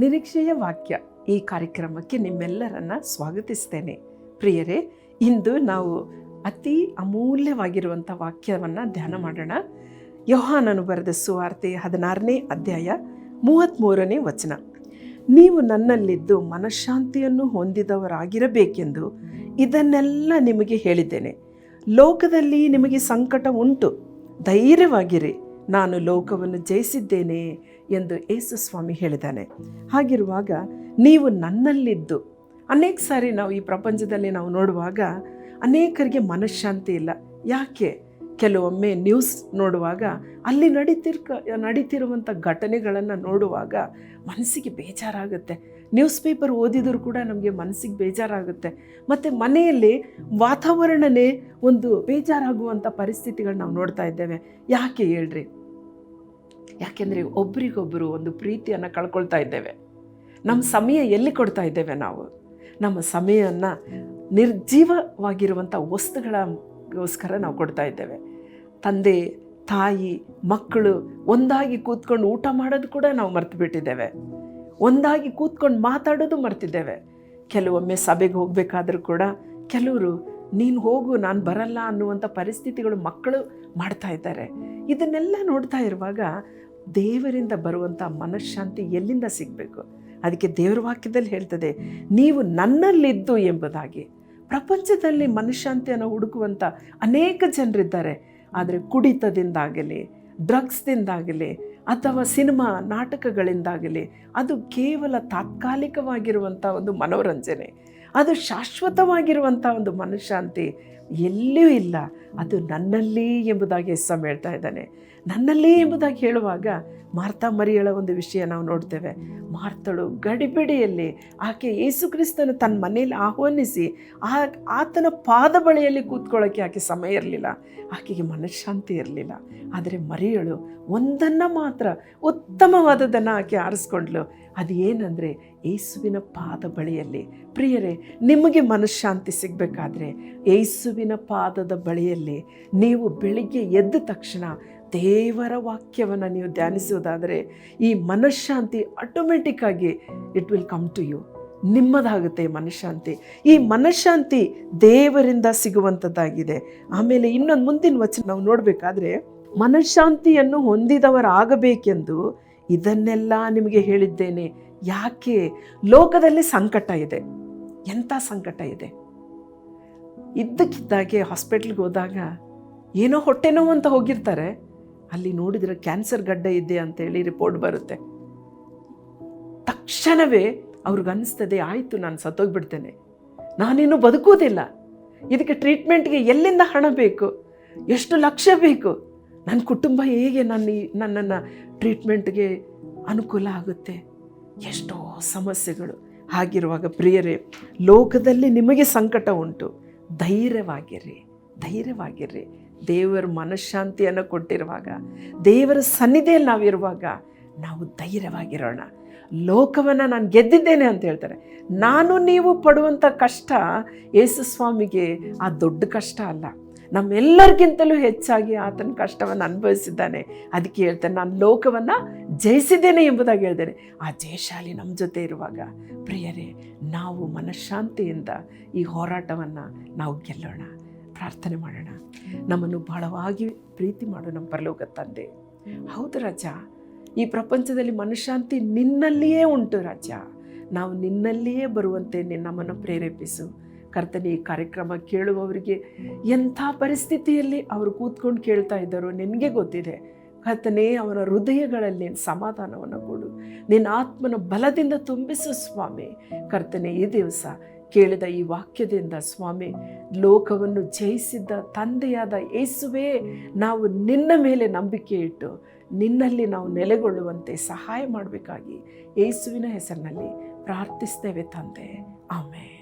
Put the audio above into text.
ನಿರೀಕ್ಷೆಯ ವಾಕ್ಯ ಈ ಕಾರ್ಯಕ್ರಮಕ್ಕೆ ನಿಮ್ಮೆಲ್ಲರನ್ನ ಸ್ವಾಗತಿಸ್ತೇನೆ. ಪ್ರಿಯರೇ, ಇಂದು ನಾವು ಅತಿ ಅಮೂಲ್ಯವಾಗಿರುವಂಥ ವಾಕ್ಯವನ್ನು ಧ್ಯಾನ ಮಾಡೋಣ. ಯೋಹಾನನು ಬರೆದ ಸುವಾರ್ತೆ ಹದಿನಾರನೇ ಅಧ್ಯಾಯ ಮೂವತ್ತ್ಮೂರನೇ ವಚನ. ನೀವು ನನ್ನಲ್ಲಿದ್ದು ಮನಃಶಾಂತಿಯನ್ನು ಹೊಂದಿದವರಾಗಿರಬೇಕೆಂದು ಇದನ್ನೆಲ್ಲ ನಿಮಗೆ ಹೇಳಿದ್ದೇನೆ. ಲೋಕದಲ್ಲಿ ನಿಮಗೆ ಸಂಕಟ ಉಂಟು. ಧೈರ್ಯವಾಗಿರಿ. ನಾನು ಲೋಕವನ್ನು ಜಯಿಸಿದ್ದೇನೆ ಎಂದು ಯೇಸು ಸ್ವಾಮಿ ಹೇಳಿದ್ದಾನೆ. ಹಾಗಿರುವಾಗ ನೀವು ನನ್ನಲ್ಲಿದ್ದು. ಅನೇಕ ಸಾರಿ ನಾವು ಈ ಪ್ರಪಂಚದಲ್ಲಿ ನಾವು ನೋಡುವಾಗ ಅನೇಕರಿಗೆ ಮನಃಶಾಂತಿ ಇಲ್ಲ. ಯಾಕೆ? ಕೆಲವೊಮ್ಮೆ ನ್ಯೂಸ್ ನೋಡುವಾಗ ಅಲ್ಲಿ ನಡೀತಿರ್ಕ, ನಡೀತಿರುವಂಥ ಘಟನೆಗಳನ್ನು ನೋಡುವಾಗ ಮನಸ್ಸಿಗೆ ಬೇಜಾರಾಗುತ್ತೆ. ನ್ಯೂಸ್ ಪೇಪರ್ ಓದಿದರೂ ಕೂಡ ನಮಗೆ ಮನಸ್ಸಿಗೆ ಬೇಜಾರಾಗುತ್ತೆ. ಮತ್ತು ಮನೆಯಲ್ಲಿ ವಾತಾವರಣನೇ ಒಂದು ಬೇಜಾರಾಗುವಂಥ ಪರಿಸ್ಥಿತಿಗಳು ನಾವು ನೋಡ್ತಾ ಇದ್ದೇವೆ. ಯಾಕೆ ಹೇಳ್ರಿ? ಯಾಕೆಂದರೆ ಒಬ್ರಿಗೊಬ್ಬರು ಒಂದು ಪ್ರೀತಿಯನ್ನು ಕಳ್ಕೊಳ್ತಾ ಇದ್ದೇವೆ. ನಮ್ಮ ಸಮಯ ಎಲ್ಲಿ ಕೊಡ್ತಾ ಇದ್ದೇವೆ ನಾವು? ನಮ್ಮ ಸಮಯವನ್ನು ನಿರ್ಜೀವವಾಗಿರುವಂಥ ವಸ್ತುಗಳಗೋಸ್ಕರ ನಾವು ಕೊಡ್ತಾ ಇದ್ದೇವೆ. ತಂದೆ ತಾಯಿ ಮಕ್ಕಳು ಒಂದಾಗಿ ಕೂತ್ಕೊಂಡು ಊಟ ಮಾಡೋದು ಕೂಡ ನಾವು ಮರ್ತು ಬಿಟ್ಟಿದ್ದೇವೆ. ಒಂದಾಗಿ ಕೂತ್ಕೊಂಡು ಮಾತಾಡೋದು ಮರ್ತಿದ್ದೇವೆ. ಕೆಲವೊಮ್ಮೆ ಸಭೆಗೆ ಹೋಗಬೇಕಾದ್ರೂ ಕೂಡ ಕೆಲವರು ನೀನು ಹೋಗು ನಾನು ಬರಲ್ಲ ಅನ್ನುವಂಥ ಪರಿಸ್ಥಿತಿಗಳು ಮಕ್ಕಳು ಮಾಡ್ತಾ ಇದ್ದಾರೆ. ಇದನ್ನೆಲ್ಲ ನೋಡ್ತಾ ಇರುವಾಗ ದೇವರಿಂದ ಬರುವಂಥ ಮನಃಶಾಂತಿ ಎಲ್ಲಿಂದ ಸಿಗಬೇಕು? ಅದಕ್ಕೆ ದೇವರ ವಾಕ್ಯದಲ್ಲಿ ಹೇಳ್ತದೆ, ನೀವು ನನ್ನಲ್ಲಿದ್ದು ಎಂಬುದಾಗಿ. ಪ್ರಪಂಚದಲ್ಲಿ ಮನಃಶಾಂತಿಯನ್ನು ಹುಡುಕುವಂಥ ಅನೇಕ ಜನರಿದ್ದಾರೆ. ಆದರೆ ಕುಡಿತದಿಂದಾಗಲಿ, ಡ್ರಗ್ಸ್ದಿಂದಾಗಲಿ, ಅಥವಾ ಸಿನಿಮಾ ನಾಟಕಗಳಿಂದಾಗಲಿ, ಅದು ಕೇವಲ ತಾತ್ಕಾಲಿಕವಾಗಿರುವಂಥ ಒಂದು ಮನೋರಂಜನೆ. ಅದು ಶಾಶ್ವತವಾಗಿರುವಂಥ ಒಂದು ಮನಃಶಾಂತಿ ಎಲ್ಲಿಯೂ ಇಲ್ಲ. ಅದು ನನ್ನಲ್ಲಿ ಎಂಬುದಾಗಿ ಎಸ್ಸಾಮ್ ಹೇಳ್ತಾ ಇದ್ದಾನೆ. ನನ್ನಲ್ಲಿ ಎಂಬುದಾಗಿ ಹೇಳುವಾಗ ಮಾರ್ತಾ ಮರಿಯಳ ಒಂದು ವಿಷಯ ನಾವು ನೋಡ್ತೇವೆ. ಮಾರ್ತಳು ಗಡಿಬಿಡಿಯಲ್ಲಿ ಆಕೆ ಯೇಸು ಕ್ರಿಸ್ತನು ತನ್ನ ಮನೆಯಲ್ಲಿ ಆಹ್ವಾನಿಸಿ ಆ ಆತನ ಪಾದ ಬಳಿಯಲ್ಲಿ ಕೂತ್ಕೊಳ್ಳೋಕ್ಕೆ ಆಕೆ ಸಮಯ ಇರಲಿಲ್ಲ. ಆಕೆಗೆ ಮನಃಶಾಂತಿ ಇರಲಿಲ್ಲ. ಆದರೆ ಮರಿಯಳು ಒಂದನ್ನು ಮಾತ್ರ ಉತ್ತಮವಾದದನ್ನು ಆಕೆ ಆರಿಸ್ಕೊಂಡ್ಳು ಅದು ಏನಂದರೆ ಯೇಸುವಿನ ಪಾದ ಬಳಿಯಲ್ಲಿ. ಪ್ರಿಯರೇ, ನಿಮಗೆ ಮನಃಶಾಂತಿ ಸಿಗಬೇಕಾದ್ರೆ ಯೇಸುವಿನ ಪಾದದ ಬಳಿಯಲ್ಲಿ ನೀವು ಬೆಳಿಗ್ಗೆ ಎದ್ದ ತಕ್ಷಣ ದೇವರ ವಾಕ್ಯವನ್ನು ನೀವು ಧ್ಯಾನಿಸುವುದಾದರೆ ಈ ಮನಃಶಾಂತಿ ಆಟೋಮೆಟಿಕ್ಕಾಗಿ it will come to you ನಿಮ್ಮದಾಗುತ್ತೆ ಮನಃಶಾಂತಿ. ಈ ಮನಃಶಾಂತಿ ದೇವರಿಂದ ಸಿಗುವಂಥದ್ದಾಗಿದೆ. ಆಮೇಲೆ ಇನ್ನೊಂದು ಮುಂದಿನ ವಚನ ನಾವು ನೋಡಬೇಕಾದ್ರೆ ಮನಃಶಾಂತಿಯನ್ನು ಹೊಂದಿದವರಾಗಬೇಕೆಂದು ಇದನ್ನೆಲ್ಲ ನಿಮಗೆ ಹೇಳಿದ್ದೇನೆ. ಯಾಕೆ? ಲೋಕದಲ್ಲಿ ಸಂಕಟ ಇದೆ. ಎಂಥ ಸಂಕಟ ಇದೆ? ಇದ್ದಕ್ಕಿದ್ದಾಗೆ ಹಾಸ್ಪಿಟ್ಲ್ಗೆ ಹೋದಾಗ ಏನೋ ಹೊಟ್ಟೆ ಅಂತ ಹೋಗಿರ್ತಾರೆ. ಅಲ್ಲಿ ನೋಡಿದರೆ ಕ್ಯಾನ್ಸರ್ ಗಡ್ಡ ಇದೆ ಅಂತೇಳಿ ರಿಪೋರ್ಟ್ ಬರುತ್ತೆ. ತಕ್ಷಣವೇ ಅವ್ರಿಗನ್ನಿಸ್ತದೆ ಆಯಿತು, ನಾನು ಸತ್ತೋಗ್ಬಿಡ್ತೇನೆ. ನಾನೇನು ಬದುಕೋದಿಲ್ಲ ಇದಕ್ಕೆ ಟ್ರೀಟ್ಮೆಂಟ್ಗೆ ಎಲ್ಲಿಂದ ಹಣ ಬೇಕು? ಎಷ್ಟು ಲಕ್ಷ ಬೇಕು? ನನ್ನ ಕುಟುಂಬ ಹೇಗೆ ನನ್ನ ನನ್ನನ್ನು ಟ್ರೀಟ್ಮೆಂಟ್ಗೆ ಅನುಕೂಲ ಆಗುತ್ತೆ? ಎಷ್ಟೋ ಸಮಸ್ಯೆಗಳು. ಹಾಗಿರುವಾಗ ಪ್ರಿಯರೇ, ಲೋಕದಲ್ಲಿ ನಿಮಗೆ ಸಂಕಟ ಉಂಟು. ಧೈರ್ಯವಾಗಿರ್ರಿ ಧೈರ್ಯವಾಗಿರ್ರಿ. ದೇವರ ಮನಃಶಾಂತಿಯನ್ನು ಕೊಟ್ಟಿರುವಾಗ, ದೇವರ ಸನ್ನಿಧಿಯಲ್ಲಿ ನಾವಿರುವಾಗ ನಾವು ಧೈರ್ಯವಾಗಿರೋಣ. ಲೋಕವನ್ನು ನಾನು ಗೆದ್ದಿದ್ದೇನೆ ಅಂತ ಹೇಳ್ತಾರೆ. ನಾನು ನೀವು ಪಡುವಂಥ ಕಷ್ಟ ಯೇಸು ಸ್ವಾಮಿಗೆ ಆ ದೊಡ್ಡ ಕಷ್ಟ ಅಲ್ಲ. ನಮ್ಮೆಲ್ಲರಿಗಿಂತಲೂ ಹೆಚ್ಚಾಗಿ ಆತನ ಕಷ್ಟವನ್ನು ಅನುಭವಿಸಿದ್ದಾನೆ. ಅದಕ್ಕೆ ಹೇಳ್ತಾನೆ, ನಾನು ಲೋಕವನ್ನು ಜಯಿಸಿದ್ದೇನೆ ಎಂಬುದಾಗಿ ಹೇಳ್ತೇನೆ. ಆ ಜಯಶಾಲಿ ನಮ್ಮ ಜೊತೆ ಇರುವಾಗ, ಪ್ರಿಯರೇ, ನಾವು ಮನಃಶಾಂತಿಯಿಂದ ಈ ಹೋರಾಟವನ್ನು ನಾವು ಗೆಲ್ಲೋಣ, ಪ್ರಾರ್ಥನೆ ಮಾಡೋಣ. ನಮ್ಮನ್ನು ಬಹಳವಾಗಿ ಪ್ರೀತಿ ಮಾಡೋ ನಮ್ಮ ಪರಲೋಕ ತಂದೆ. ಹೌದು ರಾಜ, ಈ ಪ್ರಪಂಚದಲ್ಲಿ ಮನಃಶಾಂತಿ ನಿನ್ನಲ್ಲಿಯೇ ಉಂಟು ರಾಜ. ನಾವು ನಿನ್ನಲ್ಲಿಯೇ ಬರುವಂತೆ ನಮ್ಮನ್ನು ಪ್ರೇರೇಪಿಸು. ಕರ್ತನೆ ಈ ಕಾರ್ಯಕ್ರಮ ಕೇಳುವವರಿಗೆ ಎಂಥ ಪರಿಸ್ಥಿತಿಯಲ್ಲಿ ಅವರು ಕೂತ್ಕೊಂಡು ಕೇಳ್ತಾ ಇದ್ದಾರೋ ನಿನಗೆ ಗೊತ್ತಿದೆ. ಕರ್ತನೆ ಅವರ ಹೃದಯಗಳಲ್ಲಿ ಸಮಾಧಾನವನ್ನು ಕೊಡು. ನಿನ್ನ ಆತ್ಮನ ಬಲದಿಂದ ತುಂಬಿಸು ಸ್ವಾಮಿ. ಕರ್ತನೆ ಈ ದಿವಸ ಕೇಳಿದ ಈ ವಾಕ್ಯದಿಂದ ಸ್ವಾಮಿ ಲೋಕವನ್ನು ಜಯಿಸಿದ್ದ ತಂದೆಯಾದ ಯೇಸುವೇ ನಾವು ನಿನ್ನ ಮೇಲೆ ನಂಬಿಕೆ ಇಟ್ಟು ನಿನ್ನಲ್ಲಿ ನಾವು ನೆಲೆಗೊಳ್ಳುವಂತೆ ಸಹಾಯ ಮಾಡಬೇಕಾಗಿ ಯೇಸುವಿನ ಹೆಸರಿನಲ್ಲಿ ಪ್ರಾರ್ಥಿಸ್ತೇವೆ ತಂದೆ. ಆಮೇಲೆ